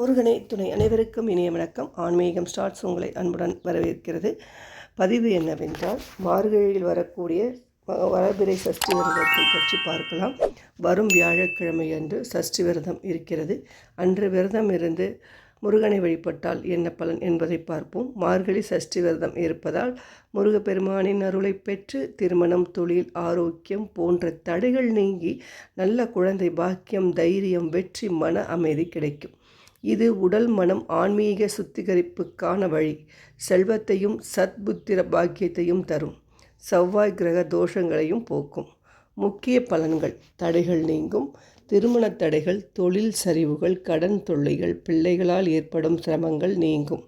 முருகனை துணை அனைவருக்கும் இனிய வணக்கம். ஆன்மீகம் ஸ்டார்ட்ஸ் உங்களை அன்புடன் வரவேற்கிறது. பதிவு என்னவென்றால் மார்கழியில் வரக்கூடிய வரபிறை சஷ்டி விரதத்தை பற்றி பார்க்கலாம். வரும் வியாழக்கிழமை அன்று சஷ்டி விரதம் இருக்கிறது. அன்று விரதம் இருந்து முருகனை வழிபட்டால் என்ன பலன் என்பதை பார்ப்போம். மார்கழி சஷ்டி விரதம் இருப்பதால் முருகப்பெருமானின் அருளை பெற்று திருமணம் தொழில் ஆரோக்கியம் போன்ற தடைகள் நீங்கி நல்ல குழந்தை பாக்கியம் தைரியம் வெற்றி மன அமைதி கிடைக்கும். இது உடல் மனம் ஆன்மீக சுத்திகரிப்புக்கான வழி. செல்வத்தையும் சத்புத்திர பாக்கியத்தையும் தரும். செவ்வாய் கிரக தோஷங்களையும் போக்கும். முக்கிய பலன்கள். தடைகள் நீங்கும். திருமண தடைகள் தொழில் சரிவுகள் கடன் தொல்லைகள் பிள்ளைகளால் ஏற்படும் சிரமங்கள் நீங்கும்.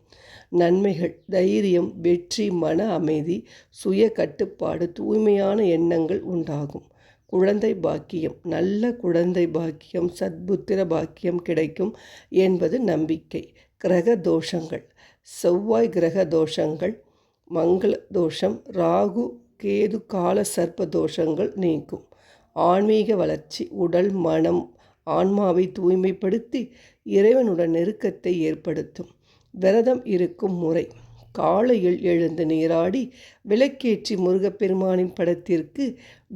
நன்மைகள். தைரியம் வெற்றி மன அமைதி சுய கட்டுப்பாடு தூய்மையான எண்ணங்கள் உண்டாகும். குழந்தை பாக்கியம் நல்ல குழந்தை பாக்கியம் சத்புத்திர பாக்கியம் கிடைக்கும் என்பது நம்பிக்கை. கிரக தோஷங்கள். செவ்வாய் கிரக தோஷங்கள் மங்கள தோஷம் ராகு கேது கால சர்ப்ப தோஷங்கள் நீக்கும். ஆன்மீக வளர்ச்சி உடல் மனம் ஆன்மாவை தூய்மைப்படுத்தி இறைவனுடன் நெருக்கத்தை ஏற்படுத்தும். விரதம் இருக்கும் முறை. காலையில் எழுந்து நீராடி விளக்கேற்றி முருகப்பெருமானின் படத்திற்கு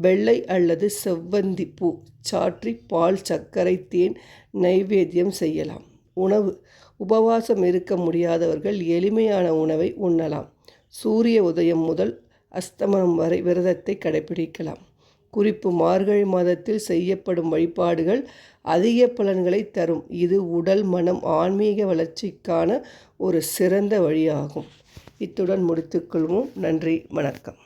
வெள்ளை அல்லது செவ்வந்தி பூ சாற்றி பால் சர்க்கரை தேன் நைவேத்தியம் செய்யலாம். உணவு. உபவாசம் இருக்க முடியாதவர்கள் எளிமையான உணவை உண்ணலாம். சூரிய உதயம் முதல் அஸ்தமனம் வரை விரதத்தை கடைபிடிக்கலாம். குறிப்பு. மார்கழி மாதத்தில் செய்யப்படும் வழிபாடுகள் அதிக பலன்களை தரும். இது உடல் மனம் ஆன்மீக வளர்ச்சிக்கான ஒரு சிறந்த வழியாகும். இத்துடன் முடித்துக்கொள்வோம் நன்றி வணக்கம்.